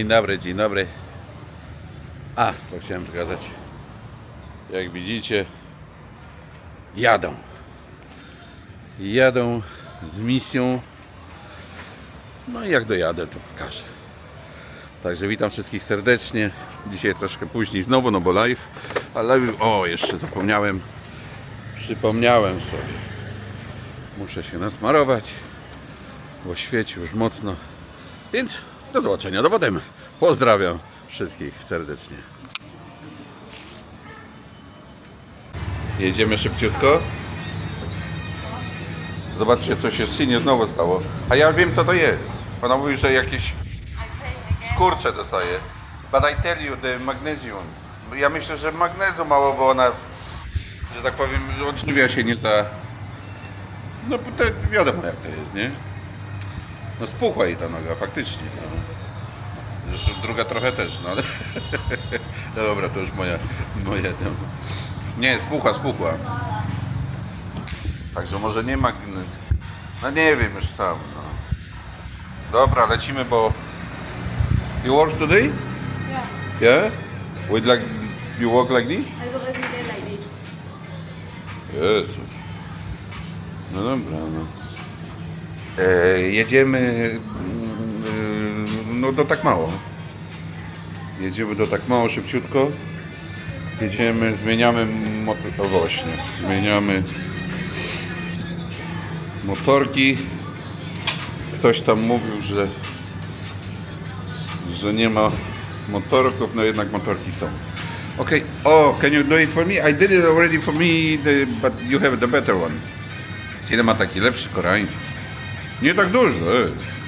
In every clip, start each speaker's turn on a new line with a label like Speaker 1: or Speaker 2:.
Speaker 1: Dzień dobry, dzień dobry. A, to chciałem pokazać. Jak widzicie, jadą. Jadą z misją. No i jak dojadę, to pokażę. Także witam wszystkich serdecznie. Dzisiaj troszkę później znowu, no bo live. Ale o, jeszcze zapomniałem. Przypomniałem sobie. Muszę się nasmarować, bo świeci już mocno. Więc do zobaczenia dowodem. Pozdrawiam wszystkich serdecznie. Jedziemy szybciutko. Zobaczcie, co się Sinie znowu stało. A ja wiem, co to jest. Ona mówi, że jakieś skurcze dostaje. But I tell you, the magnesium. Ja myślę, że magnezu mało, bo ona, że tak powiem, odżywia się nieca... No, to wiadomo jak to jest, nie? No spuchła jej ta noga, faktycznie. No. Zresztą druga trochę też, no ale... No dobra, to już moja... moja tam... Nie, spuchła, spuchła. Także może nie magnet. No nie wiem już sam, no. Dobra, lecimy, bo... You work today?
Speaker 2: Yeah,
Speaker 1: Yeah? With like... You work like this?
Speaker 2: I work every day like this.
Speaker 1: Jezu. No dobra, no. E, jedziemy mm, no do tak mało. Jedziemy do tak mało szybciutko. Jedziemy, zmieniamy motor... O właśnie, zmieniamy motorki. Ktoś tam mówił, że że nie ma motorków, no jednak motorki są. Okay. Oh, can you do it for me? I did it already for me, the, but you have the better one. Ile ma taki lepszy koreański? Nie tak dużo, ej.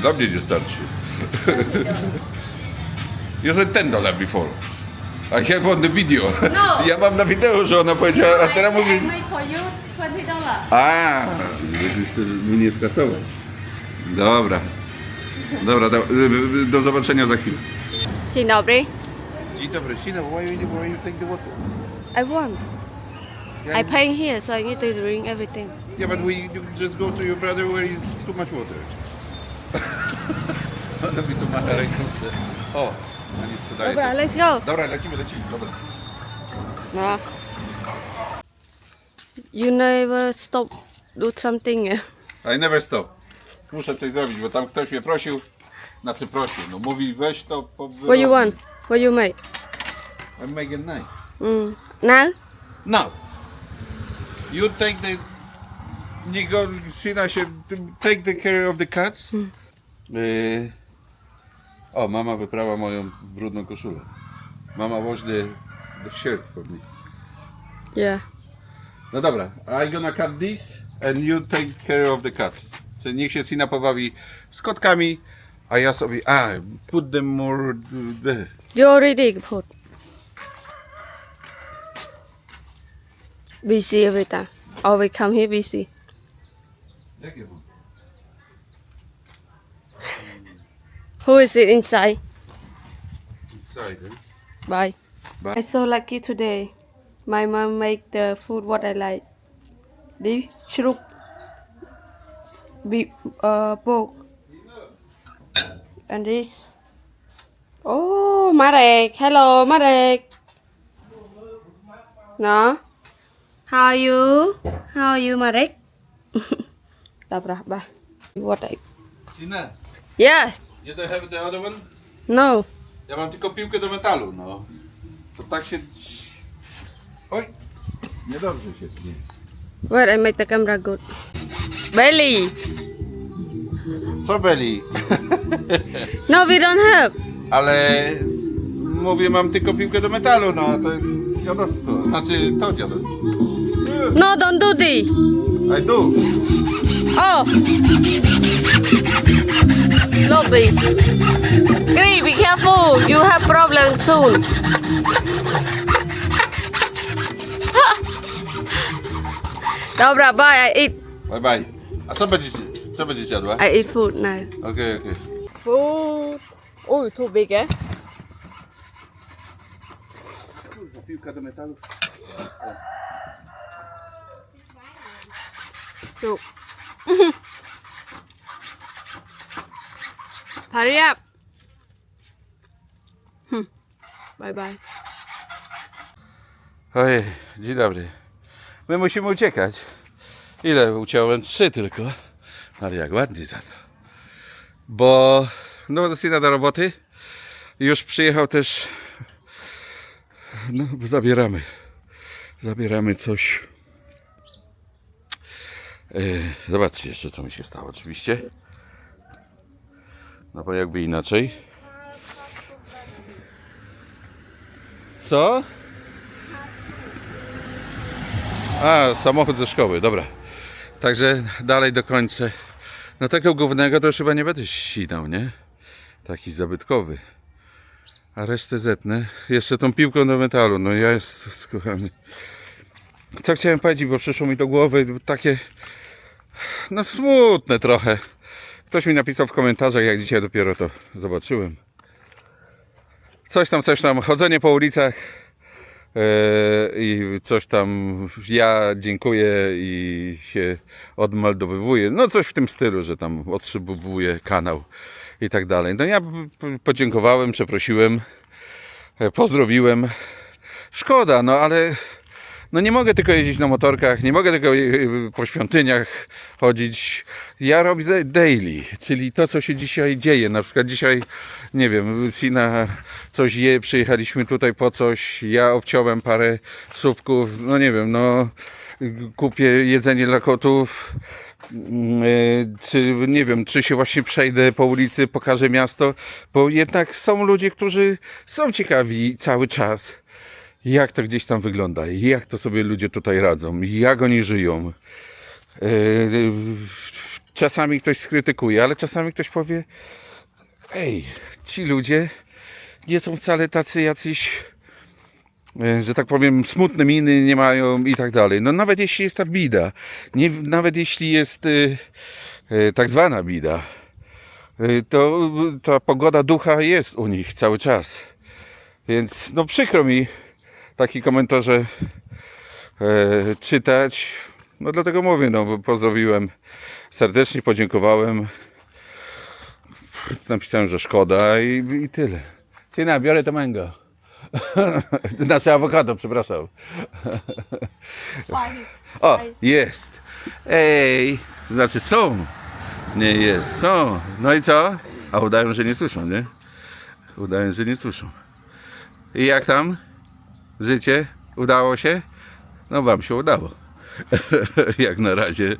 Speaker 1: Dla mnie nie starczy. you said 10 dollar before. I have on the video.
Speaker 2: No.
Speaker 1: Ja mam na wideo, że ona powiedziała, a teraz mówi...
Speaker 2: I make for you twenty dollars.
Speaker 1: A, mnie skasować. Dobra. Dobra, do, do zobaczenia za chwilę.
Speaker 2: Dzień dobry.
Speaker 1: Dzień dobry, Sina, why you, why you take the water?
Speaker 2: I won. I pay here, so I need to drink everything.
Speaker 1: Yeah, but we just go to your brother where is too much water. Ona mi tu macha ręką. że- O, oni sprzedaje
Speaker 2: Dobra,
Speaker 1: coś.
Speaker 2: let's go.
Speaker 1: Dobra, lecimy, lecimy, dobra.
Speaker 2: No. You never stop do something. eh?
Speaker 1: I never stop. Muszę coś zrobić, bo tam ktoś mnie prosił. Znaczy prosił, no mówi weź to po
Speaker 2: What you want? What you make?
Speaker 1: I'm making knife.
Speaker 2: Mm. Now?
Speaker 1: Now, you take the... Niego, syna się... Take the care of the cats. Y, O, mama wyprała moją brudną koszulę. Mama wash the, shirt for me.
Speaker 2: Yeah.
Speaker 1: No dobra, I gonna cut this and you take care of the cats. Czyli niech się syna pobawi z kotkami, a ja sobie... A, put them more... uh, There.
Speaker 2: You already put. Busy every time. Always come here busy.
Speaker 1: Jakie mam?
Speaker 2: Who is it inside?
Speaker 1: Inside, eh?
Speaker 2: Bye.
Speaker 1: Bye.
Speaker 2: I'm so lucky today. My mom make the food what I like. This shrimp, beef, uh, pork, and this. Oh, Marek. Hello, Marek. No. How are you? How are you, Marek? Dobra, bye. What I?
Speaker 1: Sina,
Speaker 2: Yeah.
Speaker 1: you don't have the other one?
Speaker 2: No.
Speaker 1: Ja mam tylko piłkę do metalu, no. To tak się... Oj! Niedobrze się tnie.
Speaker 2: Where I make the camera good. Belly.
Speaker 1: Co Beli?
Speaker 2: No, we don't have.
Speaker 1: Ale... Mówię, mam tylko piłkę do metalu, no. To jest dziadostwo. Znaczy, to dziadostwo.
Speaker 2: No, don't do this.
Speaker 1: I do.
Speaker 2: Oh. No, please. Green, be careful. You have problem soon. Dobra, bye. I eat.
Speaker 1: Bye bye. A co będziesz, co będziesz jadła?
Speaker 2: I eat food now.
Speaker 1: Okej, okej.
Speaker 2: Food. Oh, too big, eh?
Speaker 1: Kurwa, piłka do metalu.
Speaker 2: Too. Hurry up. Bye bye.
Speaker 1: Ojej, dzień dobry. My musimy uciekać. Ile uciąłem? Trzy tylko. Ale jak ładnie za to. Bo no syna do roboty. Już przyjechał też. No, zabieramy. Zabieramy coś. E, zobaczcie jeszcze co mi się stało oczywiście. No bo jakby inaczej. Co? A, samochód ze szkoły, dobra. Także dalej dokończę. No tego głównego to już chyba nie będę ścinał, nie? Taki zabytkowy. A resztę zetnę. Jeszcze tą piłką do metalu. No ja jest skochany. Co chciałem powiedzieć, bo przyszło mi do głowy takie... No smutne trochę. Ktoś mi napisał w komentarzach, jak dzisiaj dopiero to zobaczyłem. Coś tam, coś tam. Chodzenie po ulicach e, i coś tam ja dziękuję i się odmeldowywuję. No coś w tym stylu, że tam otrzymywuję kanał i tak dalej. No ja podziękowałem, przeprosiłem, e, pozdrowiłem. Szkoda, no ale no nie mogę tylko jeździć na motorkach, nie mogę tylko e, po świątyniach chodzić. Ja robię da- daily, czyli to, co się dzisiaj dzieje. Na przykład dzisiaj, nie wiem, Sina coś je, przyjechaliśmy tutaj po coś, ja obciąłem parę słupków, no nie wiem, no kupię jedzenie dla kotów, Mm, e, czy nie wiem, czy się właśnie przejdę po ulicy, pokażę miasto, bo jednak są ludzie, którzy są ciekawi cały czas jak to gdzieś tam wygląda, jak to sobie ludzie tutaj radzą, jak oni żyją. Yy, Czasami ktoś skrytykuje, ale czasami ktoś powie: Ej, ci ludzie nie są wcale tacy jacyś, yy, że tak powiem, smutne miny nie mają i tak dalej. No nawet jeśli jest ta bida, nie, nawet jeśli jest tak zwana bida, to ta pogoda ducha jest u nich cały czas. Więc no przykro mi takie komentarze e, czytać. No dlatego mówię, no bo pozdrowiłem serdecznie, podziękowałem. Napisałem, że szkoda i, i tyle. Cina, biorę to mango. Znaczy awokado, przepraszam. O, jest. Ej, znaczy są. Nie jest, są. No i co? A udają, że nie słyszą, nie? Udają, że nie słyszą. I jak tam? Życie? Udało się? No wam się udało. jak na razie.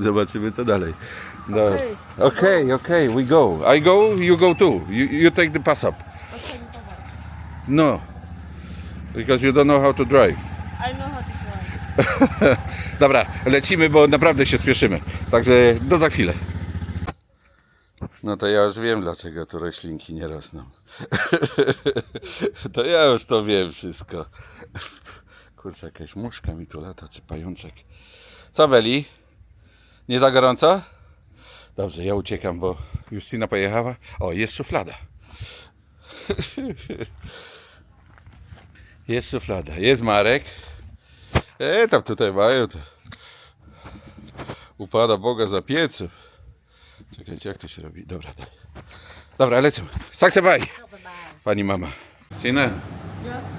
Speaker 1: Zobaczymy co dalej. No.
Speaker 2: Okej.
Speaker 1: Okej, okej, we go. I go, you go too. You, you take the pass up. No. Because you don't know how to drive.
Speaker 2: I know how to drive.
Speaker 1: Dobra, lecimy, bo naprawdę się spieszymy. Także do za chwilę. No to ja już wiem, dlaczego tu roślinki nie rosną. to ja już to wiem wszystko. Kurczę, jakaś muszka mi tu lata, czy pajączek. Co, Beli? Nie za gorąco? Dobrze, ja uciekam, bo już pojechała. O, jest szuflada. jest szuflada. Jest Marek. E, tam tutaj mają to. Upada Boga za piecem. Czekajcie, jak to się robi? Dobra, dobra. Lecimy. Sakse bye. Pani mama. Sina,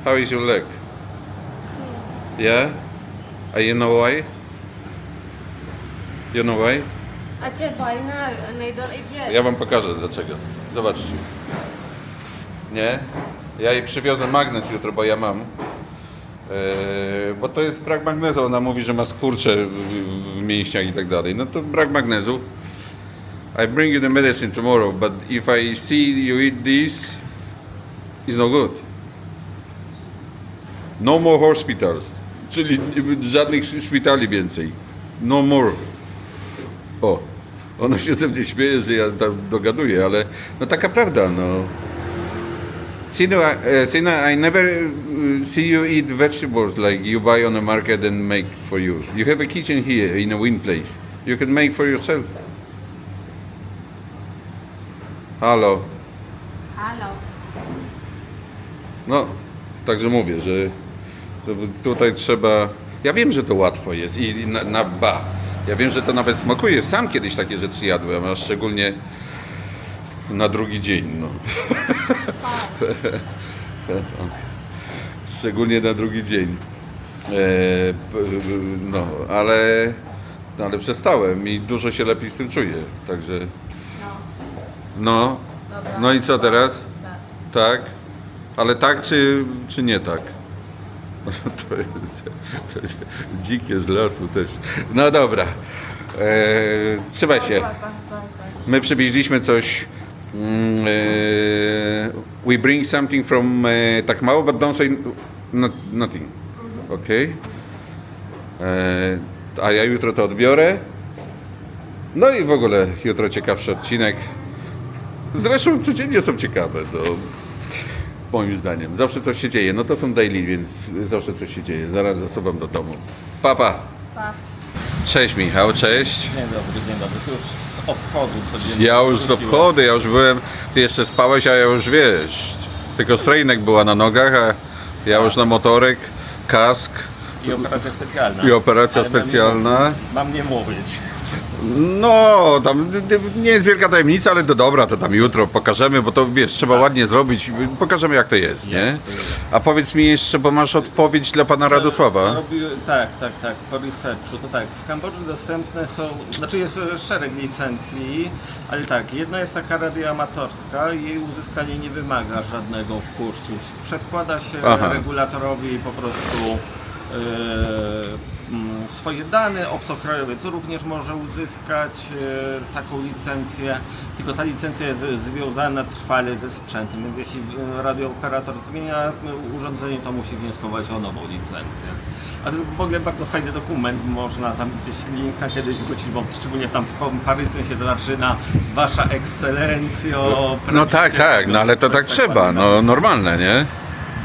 Speaker 1: how is your leg? Yeah? Uh, you know why? You know why?
Speaker 2: I said bye now and they don't eat yet.
Speaker 1: Ja wam pokażę dlaczego. Zobaczcie. Nie? Ja jej przywiozę magnes jutro, bo ja mam. Eee, bo to jest brak magnezu. Ona mówi, że ma skurcze w, w mięśniach i tak dalej. No to brak magnezu. I bring you the medicine tomorrow, but if I see you eat this, it's no good. No more hospitals. Czyli żadnych szpitali więcej. No more. O, ona się ze mnie śmieje, że ja dogaduję, ale no taka prawda, no. Sino, uh, Sina, I never uh, see you eat vegetables like you buy on the market and make for you. You have a kitchen here in a wind place. You can make for yourself. Halo.
Speaker 2: Hello.
Speaker 1: No, także mówię, że, że tutaj trzeba. Ja wiem, że to łatwo jest i na, na ba. Ja wiem, że to nawet smakuje. Sam kiedyś takie rzeczy jadłem, a szczególnie na drugi dzień. No. Szczególnie na drugi dzień. E, no, ale, no, ale przestałem i dużo się lepiej z tym czuję. Także. No. No i co teraz? Tak. Ale tak czy, czy nie tak? To jest, to jest dzikie z lasu też. No dobra. E, trzymaj się. My przywieźliśmy coś. Mm, e, we bring something from e, Takmao, but don't say not, nothing. Ok? E, a ja jutro to odbiorę. No i w ogóle jutro ciekawszy odcinek. Zresztą codziennie są ciekawe. To moim zdaniem. Zawsze coś się dzieje. No to są daily, więc zawsze coś się dzieje. Zaraz zasuwam do domu. Papa.
Speaker 2: Pa.
Speaker 1: Cześć Michał, cześć.
Speaker 3: Dzień dobry, dzień dobry. Ty już z obchodu codziennie.
Speaker 1: Ja już z obchody, ja już byłem, ty jeszcze spałeś, a ja już wiesz, tylko strejnek była na nogach, a ja już na motorek, kask
Speaker 3: I operacja specjalna.
Speaker 1: i operacja
Speaker 3: Ale mam nie
Speaker 1: specjalna.
Speaker 3: Mam nie mówić.
Speaker 1: No, tam nie jest wielka tajemnica, ale to dobra, to tam jutro pokażemy, bo to wiesz, trzeba ładnie zrobić, pokażemy jak to jest, nie?
Speaker 3: To jest.
Speaker 1: A powiedz mi jeszcze, bo masz odpowiedź dla pana Radosława.
Speaker 3: Robi, tak, tak, tak, po researchu. To tak, w Kambodży dostępne są, znaczy jest szereg licencji, ale tak, jedna jest taka radioamatorska, jej uzyskanie nie wymaga żadnego kursu. Przedkłada się
Speaker 1: Aha.
Speaker 3: regulatorowi po prostu mm, swoje dane, obcokrajowiec również może uzyskać e, taką licencję, tylko ta licencja jest związana trwale ze sprzętem, więc jeśli e, radiooperator zmienia e, urządzenie, to musi wnioskować o nową licencję. A to jest w ogóle bardzo fajny dokument, można tam gdzieś linka kiedyś wrzucić, bo szczególnie tam w komparycją się zaczyna Wasza Ekscelencjo.
Speaker 1: No tak, tak, no ale to tak trzeba, no normalne, nie?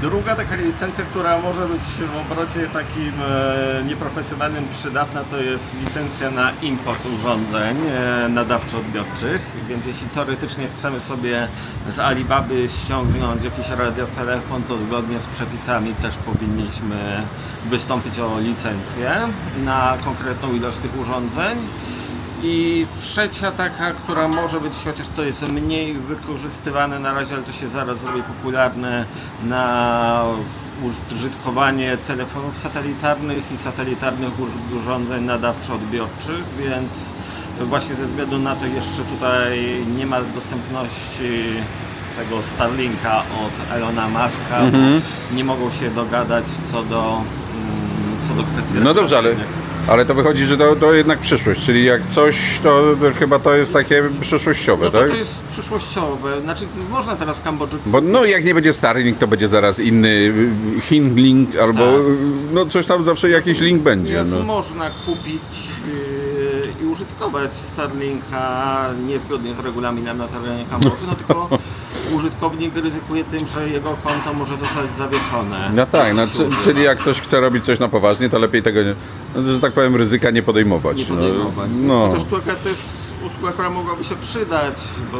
Speaker 3: Druga taka licencja, która może być w obrocie takim e, nieprofesjonalnym przydatna, to jest licencja na import urządzeń e, nadawczo-odbiorczych. Więc jeśli teoretycznie chcemy sobie z Alibaby ściągnąć jakiś radiotelefon, to zgodnie z przepisami też powinniśmy wystąpić o licencję na konkretną ilość tych urządzeń. I trzecia taka, która może być, chociaż to jest mniej wykorzystywane na razie, ale to się zaraz zrobi popularne na użytkowanie telefonów satelitarnych i satelitarnych ur- urządzeń nadawczo-odbiorczych, więc właśnie ze względu na to jeszcze tutaj nie ma dostępności tego Starlinka od Elona Muska,
Speaker 1: Mhm.
Speaker 3: bo nie mogą się dogadać co do, mm, co do kwestii
Speaker 1: No dobrze, ale. Ale to wychodzi, że to, to jednak przyszłość, czyli jak coś, to, chyba to jest takie przyszłościowe,
Speaker 3: No to,
Speaker 1: tak?
Speaker 3: to jest przyszłościowe. Znaczy można teraz w Kambodży
Speaker 1: Bo no jak nie będzie Starlink, to będzie zaraz inny y, albo
Speaker 3: Tak.
Speaker 1: y, no coś tam zawsze jakiś link będzie.
Speaker 3: jest
Speaker 1: No.
Speaker 3: można kupić yy, i użytkować Starlinka niezgodnie z regulaminem na terenie Kambodży, no tylko użytkownik ryzykuje tym, że jego konto może zostać zawieszone.
Speaker 1: No tak, no, czy, czyli jak ktoś chce robić coś na poważnie, to lepiej tego, nie, no, że tak powiem, ryzyka nie podejmować.
Speaker 3: nie podejmować.
Speaker 1: No,
Speaker 3: Chociaż tu akurat to jest usługa, która mogłaby się przydać, bo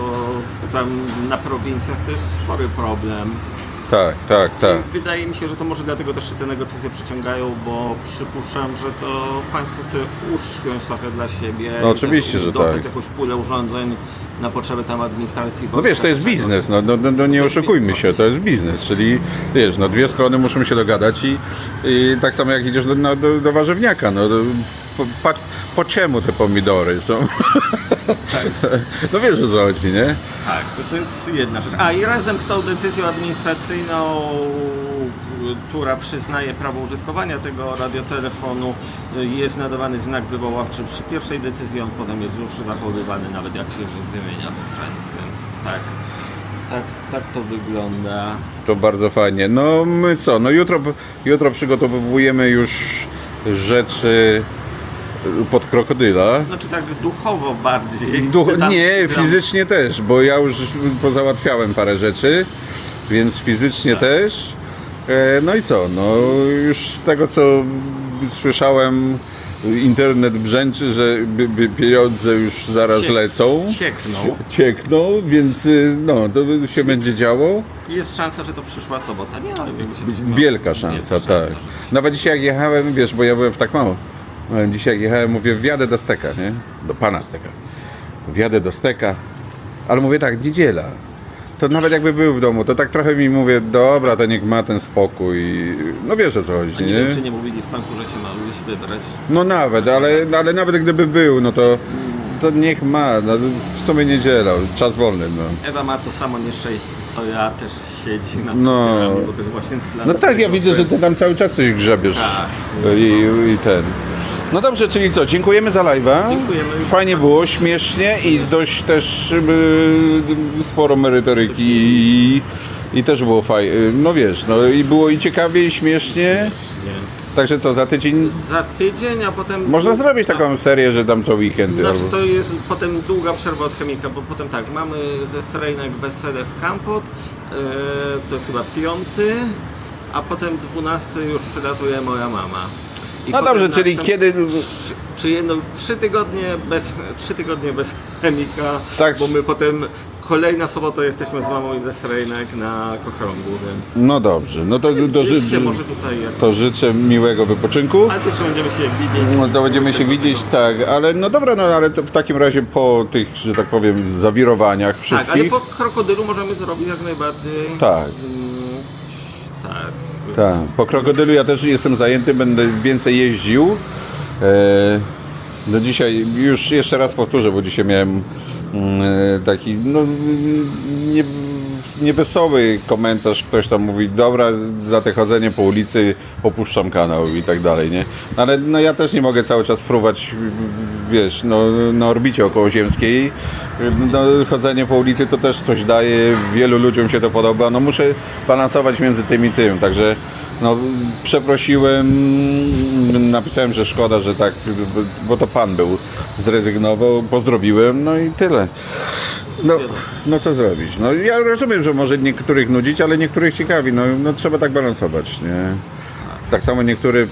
Speaker 3: tam na prowincjach to jest spory problem.
Speaker 1: tak, tak, tak.
Speaker 3: Wydaje mi się, że to może dlatego też się te negocjacje przyciągają, bo przypuszczam, że to państwo chce uszczknąć trochę dla siebie.
Speaker 1: No
Speaker 3: i
Speaker 1: oczywiście,
Speaker 3: też
Speaker 1: że
Speaker 3: dostać
Speaker 1: tak.
Speaker 3: jakąś pulę urządzeń na potrzeby tam administracji.
Speaker 1: No wiesz, to jest biznes, no, no, no, no nie oszukujmy się, to jest biznes, czyli wiesz, no dwie strony muszą się dogadać i, i tak samo jak idziesz do, no, do, do warzywniaka, no po, pa, po czemu te pomidory są? no wiesz o co chodzi, nie?
Speaker 3: Tak, to, to jest jedna rzecz. A i razem z tą decyzją administracyjną, która przyznaje prawo użytkowania tego radiotelefonu, jest nadawany znak wywoławczy przy pierwszej decyzji, on potem jest już zachowywany nawet jak się wymienia sprzęt, więc tak. Tak, tak to wygląda.
Speaker 1: To bardzo fajnie. No my co, no jutro, jutro przygotowujemy już rzeczy pod krokodyla.
Speaker 3: Znaczy tak duchowo bardziej.
Speaker 1: Duch, nie, fizycznie też, bo ja już pozałatwiałem parę rzeczy, więc fizycznie też. E, No i co, no już z tego co słyszałem, internet brzęczy, że pieniądze już zaraz
Speaker 3: Ciek-
Speaker 1: lecą.
Speaker 3: ciekną.
Speaker 1: Ciekną, więc y, no, to się będzie działo.
Speaker 3: Jest szansa, że to przyszła sobota. Nie, ale
Speaker 1: Wielka szansa, tak.
Speaker 3: że-
Speaker 1: Nawet dzisiaj jak jechałem, wiesz, bo ja byłem w tak mało. ale Dzisiaj jak jechałem, mówię, wjadę do steka, nie? Do pana steka. Wjadę do steka, ale mówię tak, niedziela. To nawet jakby był w domu, to tak trochę mi mówię, dobra, to niech ma ten spokój. No wiesz o co chodzi,
Speaker 3: nie,
Speaker 1: nie?
Speaker 3: wiem, czy nie mówili w końcu, że się ma gdzieś wybrać.
Speaker 1: No nawet, ale, ale nawet gdyby był, no to, to niech ma. No, w sumie niedziela, czas wolny. No,
Speaker 3: Ewa ma to samo nieszczęście, co ja, też siedzi na
Speaker 1: No.
Speaker 3: komputerami, bo to jest właśnie dla
Speaker 1: no tak, ja widzę, że ty tam cały czas coś grzebiesz.
Speaker 3: Tak.
Speaker 1: I, I ten. No dobrze, czyli co, dziękujemy za live'a.
Speaker 3: Dziękujemy.
Speaker 1: Fajnie było, śmiesznie i dość też y, sporo merytoryki i, i też było fajnie. No wiesz, no i było i ciekawie, i śmiesznie.
Speaker 3: Nie.
Speaker 1: Także co, za tydzień
Speaker 3: Za tydzień, a potem...
Speaker 1: można zrobić taką serię, że tam co weekendy.
Speaker 3: Znaczy
Speaker 1: albo...
Speaker 3: to jest potem długa przerwa od chemika, bo potem tak, mamy ze Srejnek wesele w Kampot, yy, to jest chyba piąty, a potem dwunasty już przylatuje moja mama. I
Speaker 1: No
Speaker 3: potem
Speaker 1: dobrze, czyli
Speaker 3: następ-
Speaker 1: kiedy...
Speaker 3: Czy jedno, trzy tygodnie bez, trzy tygodnie bez chemika,
Speaker 1: Tak.
Speaker 3: bo my potem kolejna sobota jesteśmy z mamą i ze Srejnek na Kokrągu, więc...
Speaker 1: No dobrze, no to, do, ży...
Speaker 3: może tutaj jak...
Speaker 1: to życzę miłego wypoczynku.
Speaker 3: Ale też będziemy się widzieć.
Speaker 1: No to będziemy się widzieć, tak, ale no dobra, no ale to w takim razie po tych, że tak powiem, zawirowaniach
Speaker 3: Tak, ale
Speaker 1: wszystkich.
Speaker 3: po krokodylu możemy zrobić jak najbardziej.
Speaker 1: Tak.
Speaker 3: Tak.
Speaker 1: Tak, po krokodylu ja też jestem zajęty, będę więcej jeździł. E, no dzisiaj już jeszcze raz powtórzę, bo dzisiaj miałem mm, e, taki no, nie, niewesoły komentarz. Ktoś tam mówi, dobra, za te chodzenie po ulicy opuszczam kanał i tak dalej, nie? Ale no, ja też nie mogę cały czas fruwać, wiesz, no, na orbicie okołoziemskiej. No, chodzenie po ulicy to też coś daje, wielu ludziom się to podoba. No muszę balansować między tym i tym, także no, przeprosiłem, napisałem, że szkoda, że tak, bo to pan był, zrezygnował, pozdrowiłem, no i tyle. No, no co zrobić? No, ja rozumiem, że może niektórych nudzić, ale niektórych ciekawi. No, no trzeba tak balansować, nie? Tak samo niektóry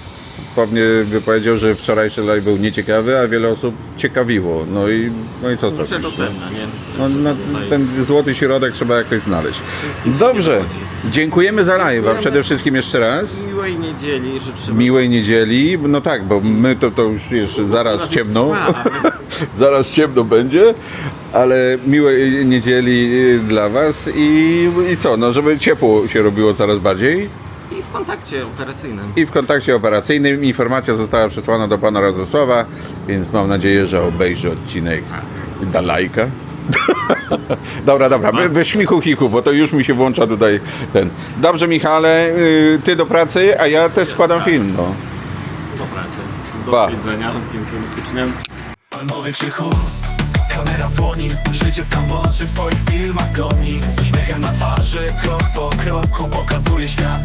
Speaker 1: pewnie by powiedział, że wczorajszy live był nieciekawy, a wiele osób ciekawiło. No i, no i co zrobić?
Speaker 3: Rzecz ocenna, nie?
Speaker 1: No, no, ten złoty środek trzeba jakoś znaleźć. Dobrze. Dziękujemy za live'a przede wszystkim jeszcze raz.
Speaker 3: Miłej niedzieli życzymy.
Speaker 1: Miłej niedzieli, no tak, bo my to, to już jeszcze zaraz ciemno, zaraz ciemno będzie, ale miłej niedzieli y, dla Was i, i co, no żeby ciepło się robiło coraz bardziej
Speaker 3: I w kontakcie operacyjnym.
Speaker 1: i w kontakcie operacyjnym informacja została przesłana do Pana Radosława, więc mam nadzieję, że obejrzy odcinek da lajka. dobra, dobra, be- bez śmichu chichu, bo to już mi się włącza tutaj ten. Dobrze Michale, y, Ty do pracy, a ja też składam film, no.
Speaker 3: Do pracy. Do
Speaker 1: Pa.
Speaker 3: widzenia. Dziękuję ślicznie.
Speaker 4: Palmowy krzychu, kamera w dłoni Życie w Kambodży w swoich filmach godni Z uśmiechem na twarzy, krok po kroku Pokazuje świat